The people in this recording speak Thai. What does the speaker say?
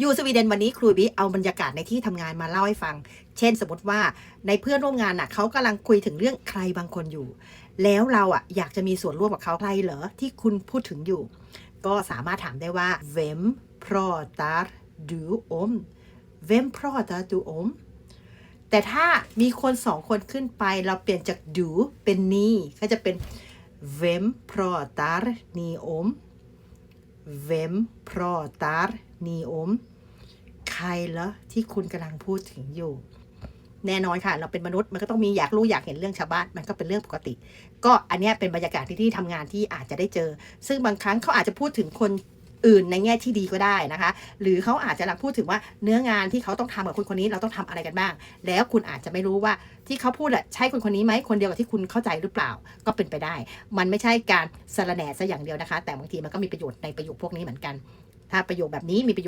อยู่สวีเดนวันนี้ครูบีเอาบรรยากาศในที่ทำงานมาเล่าให้ฟัง เช่นสมมติว่าในเพื่อนร่วมงานน่ะเขากำลังคุยถึงเรื่องใครบางคนอยู่ แล้วเราอะอยากจะมีส่วนร่วมกับเขาใครเหรอที่คุณพูดถึงอยู่ ก็สามารถถามได้ว่า vem pratar du om vem pratar du om แต่ถ้ามีคนสองคนขึ้นไปเราเปลี่ยนจาก du เป็นนีก็จะเป็น vem pratar ni om vem pratar ni om ใครเหรอที่คุณกำลังพูดถึงอยู่ แน่นอนค่ะ เราเป็นมนุษย์มันก็ต้องมีอยากรู้อยากเห็นเรื่องชาวบ้านมันก็เป็นเรื่องปกติ ก็อันนี้เป็นบรรยากาศที่ที่ทำงานที่อาจจะได้เจอ ซึ่งบางครั้งเขาอาจจะพูดถึงคน อื่นในแง่ที่ดีก็ได้นะคะ หรือเขาอาจจะกำลังพูดถึงว่าเนื้องานที่เขาต้องทำกับคนคนนี้เราต้องทำอะไรกันบ้าง แล้วคุณอาจจะไม่รู้ว่าที่เขาพูดอะใช่คนคนนี้ไหมคนเดียวกับที่คุณเข้าใจหรือเปล่าก็เป็นไปได้ มันไม่ใช่การสารแหน่ซะอย่างเดียวนะคะ แต่บางทีมันก็มีประโยชน์ในประโยคพวกนี้เหมือนกัน ถ้าประโยคแบบนี้มีประโยชน์